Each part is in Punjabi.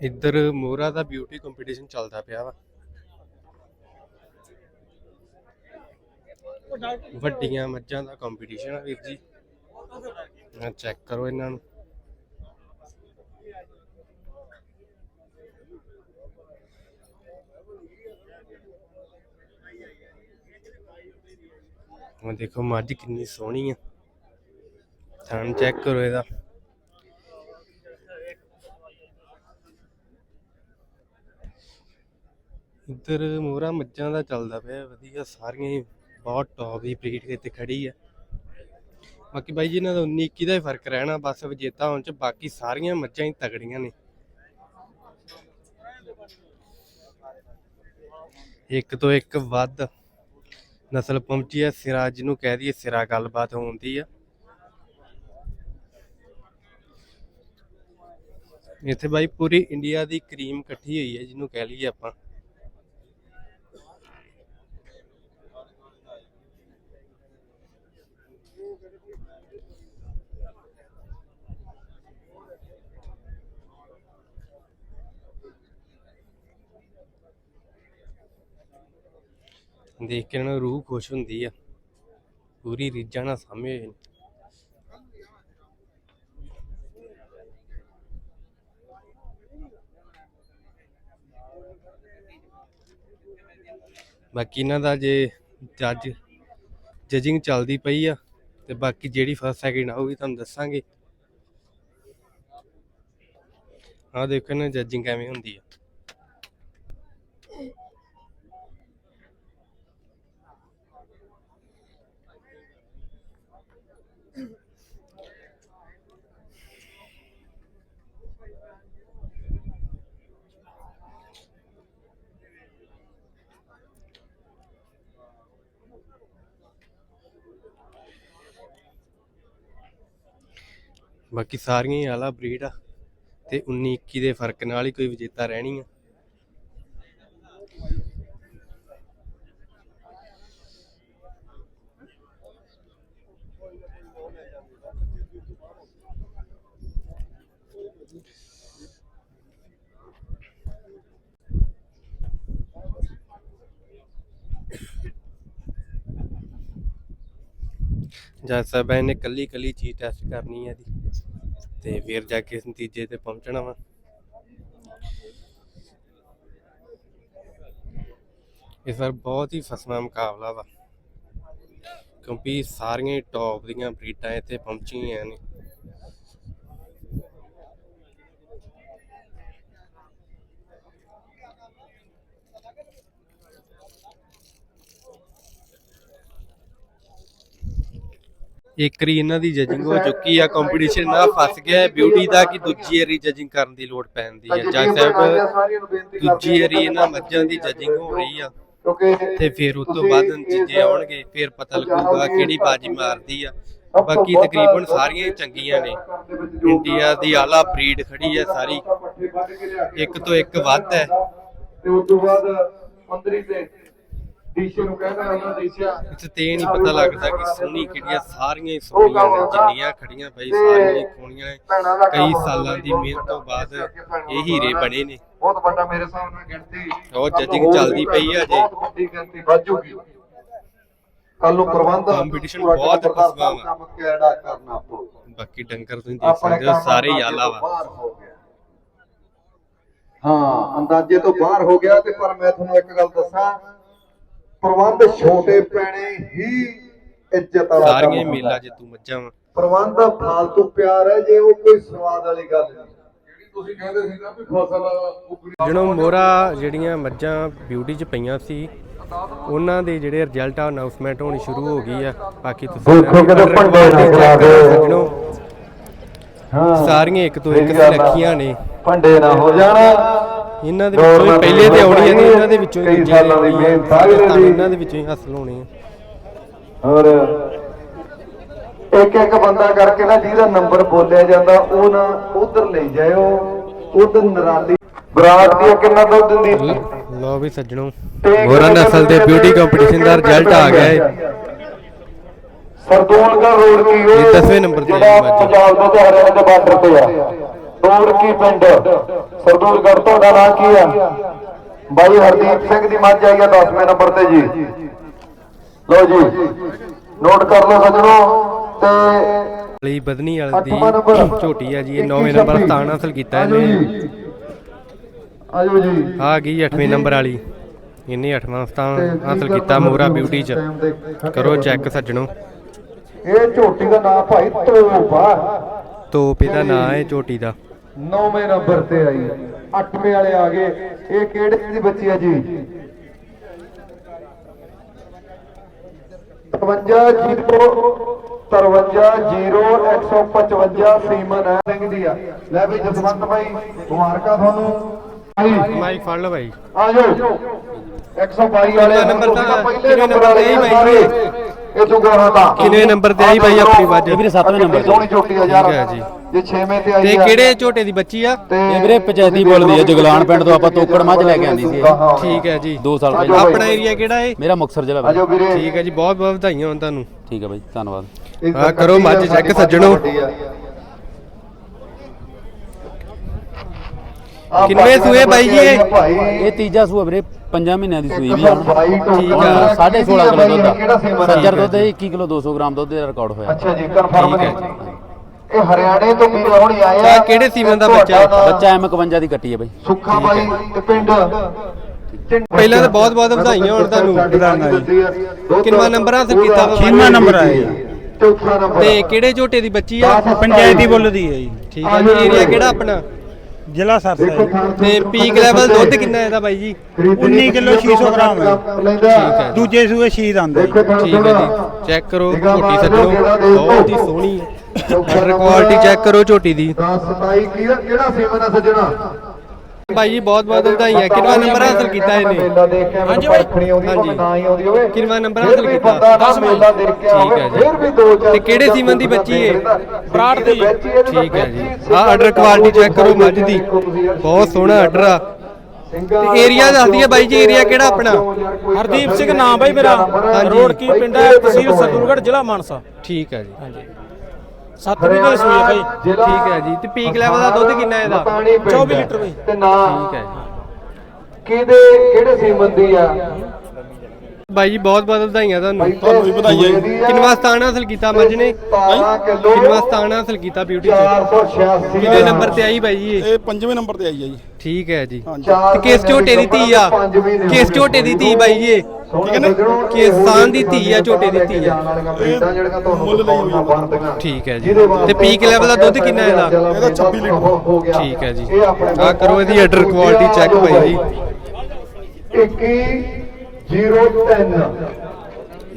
ਇੱਧਰ ਮੋਹਰਾ ਦਾ ਬਿਊਟੀ ਕੰਪੀਟੀਸ਼ਨ ਚੱਲਦਾ ਪਿਆ ਵਾ। ਵੱਡੀਆਂ ਮੱਝਾਂ ਦਾ ਕੰਪੀਟੀਸ਼ਨ ਆ ਵੀਰ ਜੀ। ਚੈੱਕ ਕਰੋ ਇਹਨਾਂ ਨੂੰ। ਹੁਣ ਦੇਖੋ ਮੱਝ ਕਿੰਨੀ ਸੋਹਣੀ ਆ। ਥਣ ਚੈੱਕ ਕਰੋ ਇਹਦਾ। ਇੱਧਰ ਮੋਹਰਾ ਮੱਝਾਂ ਦਾ ਚੱਲਦਾ ਪਿਆ, ਵਧੀਆ ਸਾਰੀਆਂ ਹੀ, ਬਹੁਤ ਟੌਪ ਦੀ ਬਰੀਡ ਇੱਥੇ ਖੜੀ ਆ। ਬਾਕੀ ਬਾਈ ਜੀ, ਇਹਨਾਂ ਦਾ 19 21 ਦਾ ਹੀ ਫ਼ਰਕ ਰਹਿਣਾ, ਬਸ ਵਿਜੇਤਾ ਹੋਣ ਚ ਬਾਕੀ ਸਾਰੀਆਂ ਮੱਝਾਂ ਹੀ ਤਗੜੀਆਂ ਨੇ। ਇੱਕ ਤੋਂ ਇੱਕ ਵੱਧ ਨਸਲ ਪਹੁੰਚੀ ਹੈ ਸਿਰਾ ਜਿਹਨੂੰ ਕਹਿ ਦਈਏ, ਸਿਰਾ ਗੱਲਬਾਤ ਹੁੰਦੀ ਆ। ਇੱਥੇ ਬਾਈ ਪੂਰੀ ਇੰਡੀਆ ਦੀ ਕਰੀਮ ਇਕੱਠੀ ਹੋਈ ਹੈ ਜਿਹਨੂੰ ਕਹਿ ਲਈਏ ਆਪਾਂ। ਦੇਖ ਕੇ ਇਹਨਾਂ ਨੂੰ ਰੂਹ ਖੁਸ਼ ਹੁੰਦੀ ਆ। ਪੂਰੀ ਰੀਝਾਂ ਨਾਲ ਸਾਹਮਣੇ ਹੋਏ ਨੇ। ਬਾਕੀ ਇਹਨਾਂ ਦਾ ਜੇ ਜੱਜ ਜਜਿੰਗ ਚੱਲਦੀ ਪਈ ਆ ਤੇ ਬਾਕੀ ਜਿਹੜੀ ਫਸਟ ਸੈਕਿੰਡ ਆਊਗੀ ਤੁਹਾਨੂੰ ਦੱਸਾਂਗੇ। ਆਹ ਦੇਖੋ ਨਾ ਜਜਿੰਗ ਕਿਵੇਂ ਹੁੰਦੀ ਆ। ਬਾਕੀ ਸਾਰੀਆਂ ਹੀ ਆਲਾ ਬਰੀਡ ਆ। ਤੇ 19 21 ਦੇ ਫ਼ਰਕ ਨਾਲ ਹੀ ਕੋਈ ਵਿਜੇਤਾ ਰਹਿਣੀ ਆ। ਜੱਜ ਸਾਹਿਬ ਨੇ ਕੱਲੀ ਕੱਲੀ ਚੀਜ਼ ਟੈਸਟ ਕਰਨੀ ਹੈ ਦੀ ਤੇ ਫਿਰ ਜਾ ਕੇ ਇਸ ਨਤੀਜੇ ਤੇ ਪਹੁੰਚਣਾ ਵਾ। ਇਸ ਵਾਰ ਬਹੁਤ ਹੀ ਫਸਵਾ ਮੁਕਾਬਲਾ ਵਾ। ਕਿਉਂਕਿ ਸਾਰੀਆਂ ਟੌਪ ਦੀਆਂ ਬਰੀਡਾਂ ਇੱਥੇ ਪਹੁੰਚੀਆਂ ਨੇ। ਇੱਕ ਵਾਰੀ ਇਹਨਾਂ ਦੀ ਜਜਿੰਗ ਹੋ ਚੁੱਕੀ ਆ ਕੰਪੀਟੀਸ਼ਨ ਨਾ ਫਸ ਗਿਆ ਬਿਊਟੀ ਦਾ ਕਿ ਦੂਜੀ ਵਾਰੀ ਜਜਿੰਗ ਕਰਨ ਦੀ ਲੋੜ ਪੈਂਦੀ ਹੈ? ਜੱਜ ਸਾਹਿਬ ਦੂਜੀ ਵਾਰੀ ਇਹਨਾਂ ਮੱਝਾਂ ਦੀ ਜਜਿੰਗ ਹੋ ਰਹੀ ਆ। ਤੇ ਫਿਰ ਉਸ ਤੋਂ ਬਾਅਦ ਨਤੀਜੇ ਆਉਣਗੇ ਫਿਰ ਪਤਾ ਲੱਗੂਗਾ ਕਿਹੜੀ ਬਾਜੀ ਮਾਰਦੀ ਆ। ਬਾਕੀ ਤਕਰੀਬਨ ਸਾਰੀਆਂ ਚੰਗੀਆਂ ਨੇ। ਇੰਡੀਆ ਦੀ ਆਲਾ ਬਰੀਡ ਖੜੀ ਹੈ ਸਾਰੀ। ਇੱਕ ਤੋਂ ਇੱਕ ਵੱਧ ਹੈ। ਤੇ ਉਸ ਤੋਂ ਬਾਅਦ ਮੰਦਰੀ ਤੇ ਡੀਸ਼ੇ ਨੂੰ ਕਹਿੰਦਾ ਉਹਨਾਂ ਦੇਸ਼ਿਆ ਇੱਥੇ ਤੇ ਨਹੀਂ ਪਤਾ ਲੱਗਦਾ ਕਿ ਸੋਹਣੀ ਕਿਹੜੀਆਂ ਸਾਰੀਆਂ ਹੀ ਸੋਹਣੀਆਂ ਨੇ ਜਿੰਨੀਆਂ ਖੜੀਆਂ ਪਈ ਸਾਰੀਆਂ ਹੀ ਖੋਣੀਆਂ ਨੇ। ਕਈ ਸਾਲਾਂ ਦੀ ਮਿਹਨਤ ਤੋਂ ਬਾਅਦ ਇਹ ਹੀਰੇ ਬਣੇ ਨੇ। ਬਹੁਤ ਵੱਡਾ ਮੇਰੇ ਹਿਸਾਬ ਨਾਲ ਗਿਣਤੀ। ਉਹ ਜੱਜਿੰਗ ਚੱਲਦੀ ਪਈ ਆ ਜੇ ਬਹੁਤ ਵੱਡੀ ਗਿਣਤੀ ਵੱਜੂਗੀ ਕੱਲ ਨੂੰ ਪ੍ਰਬੰਧ Competition ਬਹੁਤ ਫਸਵਾ ਵਾ। ਕੰਮ ਕਿਹੜਾ ਕਰਨਾ ਪਊ? ਬਾਕੀ ਡੰਗਰ ਤੁਸੀਂ ਦੇਖ ਸਕਦੇ ਹੋ ਸਾਰੇ ਹੀ ਆਲਾ ਵਾ। ਹੋ ਹਾਂ ਅੰਦਾਜ਼ੇ ਤੋਂ ਬਾਹਰ ਹੋ ਗਿਆ ਤੇ ਪਰ ਮੈਂ ਤੁਹਾਨੂੰ ਇੱਕ ਗੱਲ ਦੱਸਾਂ ਪ੍ਰਬੰਧ ਛੋਟੇ ਪੈਣੇ ਹੀ ਇੱਜ਼ਤ ਵਾਲਾ ਸਾਰੀਆਂ। ਮੇਲਾ ਜਿੱਤੂ ਮੱਝਾਂ ਵਾ। ਪ੍ਰਬੰਧ ਦਾ ਫਾਲਤੂ ਪਿਆਰ ਹੈ ਜੇ ਉਹ ਕੋਈ ਸਵਾਦ ਵਾਲੀ ਗੱਲ ਨਹੀਂ। ਜਿਹੜੀ ਤੁਸੀਂ ਕਹਿੰਦੇ ਸੀ ਨਾ ਵੀ ਫਸਲ ਜਿਹੜੋਂ ਮੋਰਾ ਜਿਹੜੀਆਂ ਮੱਝਾਂ ਬਿਊਟੀ 'ਚ ਪਈਆਂ ਸੀ ਉਹਨਾਂ ਦੇ ਜਿਹੜੇ ਰਿਜ਼ਲਟ ਆ ਅਨਾਉਂਸਮੈਂਟ ਹੋਣੀ ਸ਼ੁਰੂ ਹੋ ਗਈ ਆ। ਬਾਕੀ ਤੁਸੀਂ ਦੇਖੋ ਕਿਤੇ ਭੰਡੇ ਨਾ ਖਿਲਾ ਦੇ। ਸੱਜਣੋ, ਹਾਂ। ਸਾਰੀਆਂ ਇੱਕ ਤੋਂ ਇੱਕ ਸਹੀ ਗੱਲ ਆ। ਸੁਲੱਖੀਆਂ ਨੇ। ਭੰਡੇ ਨਾ ਹੋ ਜਾਣ। ਇਹਨਾਂ ਦੇ ਵਿੱਚੋਂ ਹੀ ਪਹਿਲੇ ਤੇ ਆਉਣੀ ਹੈ ਤੇ ਇਹਨਾਂ ਦੇ ਵਿੱਚੋਂ ਹੀ ਦੂਜੇ ਸਾਲਾਂ ਦੀ ਮਿਹਨਤ ਹੈ ਸਾਰਿਆਂ ਦੀ। ਇਹਨਾਂ ਦੇ ਵਿੱਚੋਂ ਹੀ ਹਾਸਲ ਹੋਣੀ ਹੈ ਔਰ ਇੱਕ ਇੱਕ ਬੰਦਾ ਕਰਕੇ ਨਾ ਜਿਹਦਾ ਨੰਬਰ ਬੋਲਿਆ ਜਾਂਦਾ ਉਹ ਨਾ ਉਧਰ ਲੈ ਜਾਇਓ ਉਧਰ ਨਰਾਲੀ। ਬਰਾਤ ਦੀ ਕਿੰਨਾ ਦੁੱਧ ਦਿੰਦੀ? ਲ- ਵੀ ਸੱਜਣੋ। ਮੋਰਾ ਨਸਲ ਦੇ ਬਿਊਟੀ ਕੰਪੀਟੀਸ਼ਨ ਦਾ ਰਿਜ਼ਲਟ ਆ ਗਿਆ ਹੈ ਸਰਦੂਲਗੜ੍ਹ ਰੋਡ ਕੀ ਉਹ ਇਹ ਦਸਵੇਂ ਨੰਬਰ ਤੇ ਜਿਹੜਾ ਆਈ ਮੱਝ। ਪੰਜਾਬ ਦਾ ਤੇ ਹਰਿਆਣਾ ਦੇ ਬਾਰਡਰ ਤੇ ਆ। ਦੂਰ ਕੀ ਪਿੰਡ। ਸਰਦੂਲਗੜ੍ਹ ਤੁਹਾਡਾ ਨਾਂ ਕੀ ਆ? ਬਾਈ ਹਰਦੀਪ ਸਿੰਘ ਦੀ ਮੱਝ ਆਈ ਆ 10ਵੇਂ ਨੰਬਰ ਤੇ ਜੀ। ਲਓ ਜੀ ਨੋਟ ਕਰ ਲਓ ਸੱਜਣੋ ਤੇ ਲਈ ਬਦਨੀ ਵਾਲੀ ਦੀ ਝੋਟੀ ਆ ਜੀ ਇਹ 9ਵੇਂ ਨੰਬਰ ਸਥਾਨ ਹਾਸਲ ਕੀਤਾ ਇਹਨੇ। ਆਜੋ ਜੀ। ਆ ਗਈ 8ਵੇਂ ਨੰਬਰ ਵਾਲੀ। ਇਹਨੇ 8ਵਾਂ ਤੇ ਸਥਾਨ ਹਾਸਲ ਕੀਤਾ ਮੋਰਾ ਬਿਊਟੀ ਚ। ਕਰੋ। ਚੈੱਕ ਸੱਜਣੋ। ਇਹ ਝੋਟੀ ਦਾ ਨਾਮ ਭਾਈ ਤੋਬਾ। ਤੋਪ ਇਹਦਾ ਨਾਂ ਹੈ ਝੋਟੀ ਦਾ। ਨੌਵੇਂ ਨੰਬਰ ਤੇ ਆਈ। ਅੱਠਵੇਂ ਵਾਲੇ ਆ ਗਏ। ਇਹ ਕਿਹੜੇ ਦੀ ਬੱਚੀ ਆ ਜੀ? 53 155 ਸੀਮਨ ਹੈ ਸਿੰਘ ਦੀ ਆ। ਲੈ ਵੀ ਜਸਵੰਤ ਭਾਈ ਮੁਬਾਰਕਾਂ ਤੁਹਾਨੂੰ। ਭਾਈ ਮਾਈਕ ਫੜ ਲਓ ਭਾਈ ਆ ਜਾਓ। 122 ਵਾਲੇ ਨੰਬਰ ਤਾਂ- ਪਹਿਲੇ ਨੰਬਰ ਵਾਲੇ ਸਾਰੇ ਬਾਈ? ਇਹ ਤੂੰ ਗਾਹਾਂ ਦਾ ਕਿੰਨੇ ਨੰਬਰ ਤੇ ਆਈ ਬਾਈ ਆਪਣੀ ਵੱਜ ਇਹ ਵੀਰੇ ਸੱਤਵੇਂ ਨੰਬਰ ਤੇ। ਸੋਹਣੀ ਝੋਟੀ ਆ ਯਾਰ ਠੀਕ ਹੈ ਜੀ। ਜੇ 6ਵੇਂ ਤੇ ਆਈ ਤੇ ਆ ਕਿਹੜੇ ਝੋਟੇ ਦੀ ਬੱਚੀ ਆ ਤੇ ਇਹ ਵੀਰੇ ਪੰਚਾਇਤੀ ਬੋਲਦੀ ਹੈ ਜਗਲਾਨ ਪਿੰਡ ਤੋਂ ਆਪਾਂ ਤੋਕੜ ਮੱਝ ਲੈ ਕੇ ਆਂਦੀ ਸੀ ਇਹ। ਠੀਕ ਹੈ ਜੀ 2 ਸਾਲ ਪਹਿਲਾਂ। ਆਪਣਾ ਏਰੀਆ ਕਿਹੜਾ ਹੈ ਮੇਰਾ ਮੁਕਤਸਰ ਜ਼ਿਲ੍ਹਾ ਆਜੋ। ਵੀਰੇ ਠੀਕ ਹੈ ਜੀ ਬਹੁਤ ਬਹੁਤ ਵਧਾਈਆਂ ਹੋਣ ਤੁਹਾਨੂੰ ਠੀਕ ਹੈ ਬਾਈ ਧੰਨਵਾਦ ਹਾਂ, ਕਰੋ ਕੱਟੀ ਮੱਝ ਸਾਡੀ check ਸੱਜਣੋ। ਵੱਡੀ ਆ। ਆਹ ਕਿੰਨਵੇਂ ਬਾਈ ਸੂਏ ਬਾਈ ਜੀ ਇਹ? ਭਾਈ ਇਹ ਤੀਜਾ ਸੂਆ ਵੀਰੇ 5 ਮਹੀਨਿਆਂ ਦੀ ਸੂਈ ਵੀ ਆ। ਟੋਕਨ ਠੀਕ ਆ, ਵਾਲਾ 16.5 ਕਿਲੋ ਦੁੱਧ ਆ। ਆ? ਸੱਜਰ ਦੁੱਧ ਇਹ 21 ਕਿਲੋ 200 ਗ੍ਰਾਮ ਦੁੱਧ ਦਾ ਰਿਕਾਰਡ ਹੋਇਆ। ਅੱਛਾ ਜੀ ਕਨਫਰਮ ਨੇ ਹੈ ਇਹ ਹਰਿਆਣੇ ਤੋਂ ਵੀਰੇ ਹੁਣ ਆਏ ਆ ਆਹ ਕਿਹੜੇ ਸੀਮਨ ਦਾ ਬੱਚਾ ਬੱਚਾ M51 ਦੀ ਕੱਟੀ ਹੈ ਬਾਈ। ਸੁੱਖਾ ਬਾਈ ਤੇ ਪਿੰਡ। ਪਹਿਲਾਂ ਤਾਂ ਬਹੁਤ ਬਹੁਤ ਵਧਾਈਆਂ ਹੋਣ ਤੁਹਾਨੂੰ। ਕਿੰਨਵਾਂ ਨੰਬਰ ਹਾਸਲ ਕੀਤਾ ਵਾ? ਛੇਵਾਂ ਨੰਬਰ ਆਇਆ ਤੇ ਕਿਹੜੇ ਝੋਟੇ ਦੀ ਬੱਚੀ ਆ? ਪੰਚਾਇਤੀ ਬੁੱਲਦੀ ਹੈ ਜੀ। ਠੀਕ ਹੈ ਜੀ ਏਰੀਆ ਕਿਹੜਾ ਆਪਣਾ? ਜ਼ਿਲ੍ਹਾ ਸਰਸਾ ਥਾਂ ਤੇ ਪੀਕ ਲੈਵਲ ਦੁੱਧ ਕਿੰਨਾ ਇਹਦਾ ਬਾਈ ਜੀ? 19 ਕਿਲੋ 600 ਗ੍ਰਾਮ ਹੈ। ਹੈ। ਦੂਜੇ ਸੂਏ ਸ਼ਹੀਦ ਆਂਦੇ ਠੀਕ ਹੈ ਜੀ। ਚੈੱਕ ਕਰੋ ਝੋਟੀ ਸੱਜਣੋ। ਬਹੁਤ ਹੀ ਸੋਹਣੀ ਹੈ। ਆਰਡਰ ਕੁਆਲਿਟੀ ਚੈੱਕ ਕਰੋ ਝੋਟੀ ਦੀ। 10 27 ਕਿਹੜਾ ਕਿਹੜਾ ਸੀਮਨ ਆ ਸੱਜਣਾ? ਬਾਈ ਜੀ ਬਹੁਤ ਬਹੁਤ ਵਧਾਈਆਂ। ਕਿੰਨਾ ਨੰਬਰ ਹਾਸਲ ਕੀਤਾ ਇਹਨੇ। ਮੇਲਾ ਦੇਖ ਕੇ ਮੈਨੂੰ ਹਾਂਜੀ ਬਾਈ। ਪਰਖਣੀ ਆਉਂਦੀ। ਭਾਵੇਂ ਨਾ ਹੀ ਆਉਂਦੀ ਹੋਵੇ। ਕਿੰਨਵਾਂ ਨੰਬਰ ਹਾਸਲ ਕੀਤਾ? ਬੰਦਾ ਨਾ ਦਸ ਬਾਈ। ਮੇਲਾ ਦੇਖ ਕੇ ਠੀਕ ਆਵੇ ਹੈ ਜੀ। ਫਿਰ ਵੀ ਦੋ ਚਾਰ ਤੇ ਕਿਹੜੇ ਸੀਮਨ ਦੀ ਬੱਚੀ ਹੈ? ਬਰਾੜ ਦੀ। ਠੀਕ ਹੈ ਜੀ। ਆਹ ਆਰਡਰ ਕੁਆਲਿਟੀ ਚੈੱਕ ਕਰੋ ਮੱਝ ਦੀ। ਬਹੁਤ ਸੋਹਣਾ ਆਰਡਰ ਆ। ਤੇ ਏਰੀਆ ਦੱਸਦੀ ਹੈ ਬਾਈ ਜੀ ਏਰੀਆ ਕਿਹੜਾ ਆਪਣਾ? ਹਰਦੀਪ ਸਿੰਘ ਨਾਮ ਬਾਈ ਮੇਰਾ। ਹਾਂਜੀ। ਰੋਡ ਕੀ ਪਿੰਡ ਹੈ? ਤਹਿਸੀਲ ਸਰਦੂਲਗੜ੍ਹ ਜ਼ਿਲ੍ਹਾ ਮਾਨਸਾ। ਠੀਕ ਹੈ ਜੀ। ਹਾਂਜੀ। ਸੱਤ ਮਹੀਨੇ ਸੂਏ ਬਾਈ। ਠੀਕ ਹੈ ਜੀ। ਤੇ ਪੀਕ ਲੈਵਲ ਦਾ ਦੁੱਧ ਕਿੰਨਾ ਇਹਦਾ? 24 ਲੀਟਰ ਬਾਈ। ਤੇ ਨਾ ਠੀਕ ਹੈ ਜੀ। ਕਿਹਦੇ ਕਿਹੜੇ ਸੀਮਨ ਦੀ ਆ? ਬਾਈ ਜੀ ਬਹੁਤ ਬਹੁਤ ਵਧਾਈਆਂ ਤੁਹਾਨੂੰ। ਤੁਹਾਨੂੰ ਵੀ ਵਧਾਈਆਂ ਕਿੰਨਵਾਂ ਸਥਾਨ ਹਾਸਲ ਕੀਤਾ ਮੱਝ ਨੇ 17 ਕਿਲੋ ਕਿੰਨਵਾਂ ਸਥਾਨ ਹਾਸਲ ਕੀਤਾ ਬਿਊਟੀ ਚ। 486 ਕਿੰਨੇ ਨੰਬਰ ਤੇ ਆਈ ਬਾਈ ਜੀ ਇਹ? ਇਹ ਪੰਜਵੇਂ ਨੰਬਰ ਤੇ ਆਈ ਹੈ ਜੀ। ਠੀਕ ਹੈ ਜੀ। ਤੇ ਕਿਸ ਝੋਟੇ ਦੀ ਧੀ ਆ? ਕਿਸ ਝੋਟੇ ਦੀ ਧੀ ਬਾਈ ਜੀ ਇਹ? ਕਿਸਾਨ ਦੀ ਧੀ ਆ, ਝੋਟੇ ਦੀ ਧੀ ਆ। ਜਿਹੜੀਆਂ ਤੁਹਾਨੂੰ ਹੋਈਆਂ ਬਣਦੀਆਂ ਠੀਕ ਹੈ ਜੀ। ਤੇ ਪੀਕ ਲੈਵਲ ਦਾ ਦੁੱਧ ਕਿੰਨਾ ਇਹਦਾ? ਇਹਦਾ 26 ਲੀਟਰ ਹੋ ਗਿਆ। ਠੀਕ ਹੈ ਜੀ। ਇਹ ਆਪਣੇ ਆ ਕਰੋ ਇਹਦੀ ਆਰਡਰ ਕੁਆਲਿਟੀ ਚੈੱਕ ਬਾਈ ਜੀ 2103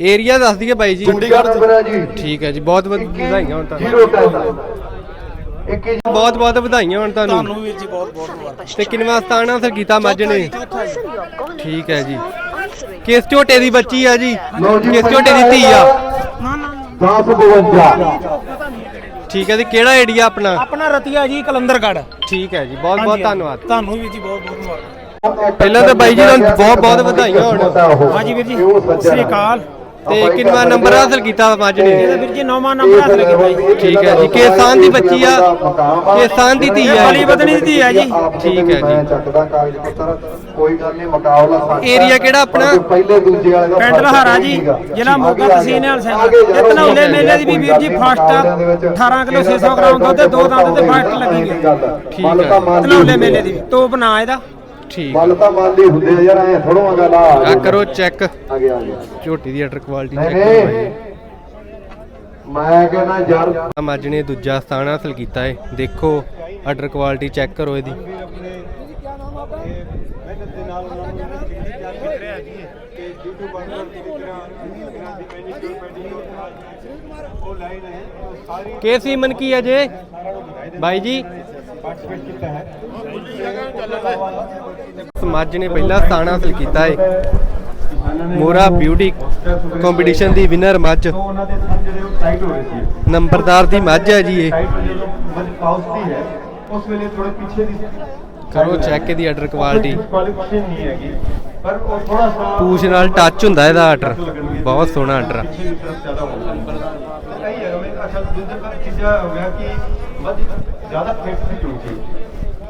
ਏਰੀਆ ਦੱਸ ਦਈਏ ਬਾਈ ਜੀ। ਚੰਡੀਗੜ੍ਹ ਨੰਬਰ ਹੈ ਜੀ। ਠੀਕ ਹੈ ਜੀ ਬਹੁਤ ਬਹੁਤ ਵਧਾਈਆਂ ਹੋਣ ਤੁਹਾਨੂੰ। 010 21 ਬਹੁਤ ਬਹੁਤ ਵਧਾਈਆਂ ਹੋਣ ਤੁਹਾਨੂੰ। ਤੁਹਾਨੂੰ ਵੀਰ ਜੀ ਬਹੁਤ ਬਹੁਤ ਮੁਬਾਰਕ ਤੇ ਕਿੰਨਵਾਂ ਸਥਾਨ ਹਾਸਲ ਕੀਤਾ ਮੱਝ ਨੇ। ਠੀਕ ਹੈ ਜੀ। ਕਿਸ ਝੋਟੇ ਦੀ ਬੱਚੀ ਆ ਜੀ? ਕਿਸ ਝੋਟੇ ਦੀ ਧੀ ਆ? 1052 ਠੀਕ ਹੈ ਜੀ ਕਿਹੜਾ ਏਰੀਆ ਆਪਣਾ? ਆਪਣਾ ਰਤੀਆ ਜੀ ਕਲੰਦਰਗੜ੍ਹ। ਠੀਕ ਹੈ ਜੀ ਬਹੁਤ ਬਹੁਤ ਧੰਨਵਾਦ। ਤੁਹਾਨੂੰ ਵੀਰ ਜੀ ਬਹੁਤ ਬਹੁਤ ਮੁਬਾਰਕ। ਪਹਿਲਾਂ ਤਾਂ ਬਾਈ ਜੀ ਤੁਹਾਨੂੰ ਬਹੁਤ ਬਹੁਤ ਵਧਾਈਆਂ ਹੋਣ। ਹਾਂਜੀ ਵੀਰ ਜੀ ਸਤਿ ਸ੍ਰੀ ਅਕਾਲ। ਤੇ ਕਿੰਨਵਾਂ ਨੰਬਰ ਹਾਸਲ ਕੀਤਾ ਮੱਝ ਇਹਦਾ ਨੇ ਵੀਰ ਜੀ ਨੌਵਾਂ ਨੰਬਰ ਹਾਸਲ ਕੀਤਾ ਜੀ ਠੀਕ ਹੈ ਜੀ। ਕਿਸਾਨ ਦੀ ਬੱਚੀ ਆ। ਕਿਸਾਨ ਦੀ ਧੀ ਆ ਬਲੀ ਬਦਨੀ ਦੀ ਧੀ ਆ ਜੀ। ਠੀਕ ਹੈ ਜੀ। ਮੈਂ ਚੱਕਦਾ ਕਾਗਜ਼ ਪੱਤਰ। ਕੋਈ ਗੱਲ ਨਹੀਂ ਮੁਕਾਬਲਾ ਸਾਡਾ ਏਰੀਆ ਕਿਹੜਾ ਆਪਣਾ? ਪਹਿਲੇ ਦੂਜੇ ਵਾਲੇ ਦਾ ਪਿੰਡ ਲਹਾਰਾ ਜੀ। ਜ਼ਿਲ੍ਹਾ ਮੋਗਾ ਤਹਿਸੀਲ ਸੈਂਟਰ ਅੱਗੇ ਇਹ ਧਨੌਲੇ ਮੇਲੇ ਦੀ ਵੀ ਵੀਰ ਜੀ ਫਸਟ ਦੇ ਵਿੱਚ 18 ਕਿਲੋ 600 ਗ੍ਰਾਮ ਦੁੱਧ ਤੇ ਦੋ ਦੰਦ ਤੇ ਫਸਟ ਲੱਗੀ ਗਈ ਠੀਕ ਹੈ। ਧਨੌਲੇ ਹੁੰਦੀ ਮੇਲੇ। ਦੀ ਤੋਪ ਨਾਂ ਇਹਦਾ। ਠੀਕ ਮੱਲ ਤਾਂ ਮੰਨ ਲਈ ਹੁੰਦੇ ਆ ਯਾਰ ਐ ਥੋੜੋ ਆ ਗੱਲ ਆ ਆ ਕਰੋ ਚੈੱਕ ਆ ਗਿਆ ਆ ਗਿਆ। ਝੋਟੀ ਦੀ ਆਰਡਰ ਕੁਆਲਿਟੀ ਨਹੀਂ ਚੈੱਕ ਕਰੋ ਨਹੀਂ ਮੈਂ ਕਹਿੰਦਾ ਯਾਰ ਆ ਮੱਝ ਨੇ ਦੂਜਾ ਸਥਾਨ ਹਾਸਲ ਕੀਤਾ ਹੈ ਦੇਖੋ ਆਰਡਰ ਕੁਆਲਿਟੀ ਚੈੱਕ ਕਰੋ ਇਹਦੀ। ਕੇ ਸੀਮਨ ਕੀ ਹੈ ਜੇ? ਬਾਈ ਜੀ? ਮੱਝ ਨੇ ਪਹਿਲਾ ਸਥਾਨ ਹਾਸਲ ਕੀਤਾ ਹੈ। ਮੋਰਾ ਬਿਊਟੀ ਕੰਪੀਟੀਸ਼ਨ ਦੀ ਵਿਨਰ ਮੱਝ ਨੰਬਰਦਾਰ ਦੀ ਮੱਝ ਹੈ ਜੀ ਇਹ। ਉਸ ਵੇਲੇ ਥੋੜੇ ਪਿੱਛੇ ਦੀ ਕਰੋ ਚੈੱਕ ਇਹਦੀ ਆਰਡਰ ਕੁਆਲਿਟੀ ਕੁਆਲੀਫਿਕੇਸ਼ਨ ਨਹੀਂ ਹੈਗੀ ਪਰ ਉਹ ਥੋੜਾ ਸਾ ਪੂਛ ਨਾਲ ਟੱਚ ਹੁੰਦਾ ਇਹਦਾ ਆਰਡਰ ਬਹੁਤ ਸੋਹਣਾ ਆਰਡਰ ਆ ਪਿੱਛੇ ਦੀ ਤਰਫ ਜ਼ਿਆਦਾ ਹੋ ਜਾਂਦਾ ਪਰ ਚੀਜ਼ਾ ਹੋ ਗਿਆ ਕਿ ਮੱਝ ਜ਼ਿਆਦਾ ਫਿੱਟ ਨਹੀਂ ਹੋਣੀ ਚਾਹੀਦੀ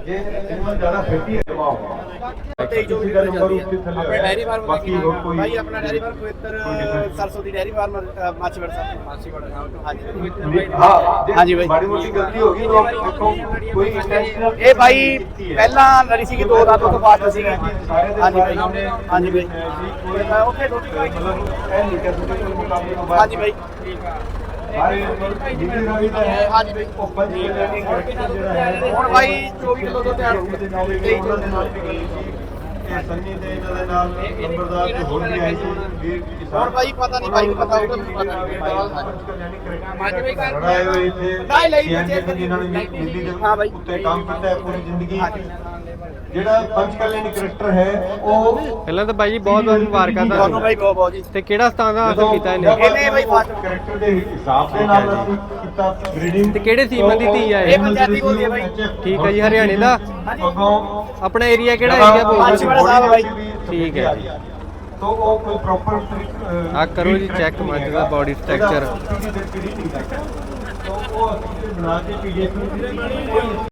ਇਹ ਐਨੀਮਲ ਜ਼ਿਆਦਾ ਫਿੱਟ ਹੀ ਜਮਾ ਹੋਊਗਾ ਤੇ ਜੋ ਵੀ ਨੰਬਰ ਉੱਤੇ ਥੱਲੇ ਆਪਣੇ ਡੈਰੀ ਫਾਰਮ ਬਾਕੀ ਹੋਰ ਕੋਈ ਭਾਈ ਆਪਣਾ dairy farm Pavittar Saraswati dairy farm Machhiwara Sahib Machhiwara ਹਾਂਜੀ ਹਾਂ ਜੇ ਹਾਂਜੀ ਬਾਈ। ਮਾੜੀ ਮੋਟੀ ਗਲਤੀ ਹੋ ਗਈ ਤਾਂ ਦੇਖੋ ਕੋਈ ਇੰਟੈਂਸ਼ਨਲ ਇਹ ਭਾਈ ਪਹਿਲਾਂ ਲੜੀ ਸੀਗੀ ਦੋ ਦਾ ਤੋਂ ਬਾਅਦ ਸੀਗੀ। ਹਾਂਜੀ ਬਾਈ। ਹਾਂਜੀ ਬਾਈ। ਮੈਂ ਉੱਥੇ ਰੋਟੀ ਖਾਈ ਮਤਲਬ ਇਹ ਨਹੀਂ ਕਹਿ ਸਕਦੇ ਕਿ ਮੁਕਾਬਲੇ ਤੋਂ ਬਾਅਦ ਹਾਂਜੀ ਬਾਈ। ਸਾਰੇ ਜਿੰਨੇ ਦਾ ਵੀ ਤਾਂ ਹੈ ਹਾਂਜੀ ਬਾਈ ਉਹ ਪੰਜ ਕਿਲੋ ਦੀ ਕਰੈਕਟਰ ਜਿਹੜਾ ਹੈ ਹੁਣ ਬਾਈ 24 ਕਿਲੋ ਤੋਂ ਤਿਆਰ ਹੋ ਦੇ ਨਾਲ ਵੀ ਉਹਨਾਂ ਦੇ ਨਾਲ ਵੀ ਗਈ ਸੀ ਇਹ ਸੰਨੀ ਇਹਨਾਂ ਦੇ ਨਾਲ ਨੰਬਰਦਾਰ ਤੇ ਹੋਰ ਵੀ ਆਏ ਸੀ ਹੁਣ ਬਾਈ ਪਤਾ ਨਹੀਂ ਬਾਈ ਪਤਾ ਹੋਊਗਾ ਮੈਨੂੰ ਪਤਾ ਨਹੀਂ ਮਾਜ ਬਾਈ ਕਰ ਨਹੀਂ, ਲਈ ਜਿਨ੍ਹਾਂ ਨੇ ਦਿੱਲੀ ਦੇ। ਉੱਤੇ ਕੰਮ ਕੀਤਾ ਹੈ ਪੂਰੀ ਜ਼ਿੰਦਗੀ। ਜਿਹੜਾ ਪੰਚ ਕਲਿਆਣੀ ਕਰੈਕਟਰ ਹੈ ਉਹ ਪਹਿਲਾਂ ਤਾਂ ਬਾਈ ਜੀ ਬਹੁਤ ਬਹੁਤ ਮੁਬਾਰਕਾਂ ਤੁਹਾਨੂੰ ਤੁਹਾਨੂੰ ਬਾਈ ਬਹੁਤ ਬਹੁਤ ਜੀ ਤੇ ਕਿਹੜਾ ਸਥਾਨ ਦਾ ਹਾਸਲ ਕੀਤਾ ਇਹਨੇ ਇਹਨੇ ਬਾਈ ਫਾਸਟ ਕਰੈਕਟਰ ਦੇ ਹਿਸਾਬ ਦੇ ਨਾਲ ਅਸੀਂ ਕੀਤਾ ਬਰੀਡਿੰਗ ਤੇ ਕਿਹੜੇ ਸੀਮਨ ਦੀ ਧੀ ਆ ਇਹ? ਪੰਜਾਬੀ ਬੋਲਦੀ ਹੈ ਬਾਈ। ਠੀਕ ਹੈ ਜੀ, ਹਰਿਆਣੇ ਦਾ? ਅੱਗੋਂ ਆਪਣਾ ਏਰੀਆ ਕਿਹੜਾ ਏਰੀਆ ਬੋਲਦੇ। ਠੀਕ ਹੈ। ਤੋ ਉਹ ਕੋਈ ਪ੍ਰੋਪਰ ਆਹ ਕਰੋ ਜੀ check ਮੱਝ ਦਾ body structure। ਤੋ ਉਹ ਬਣਾ ਕੇ ਪੀਡੀਐਫ ਨੂੰ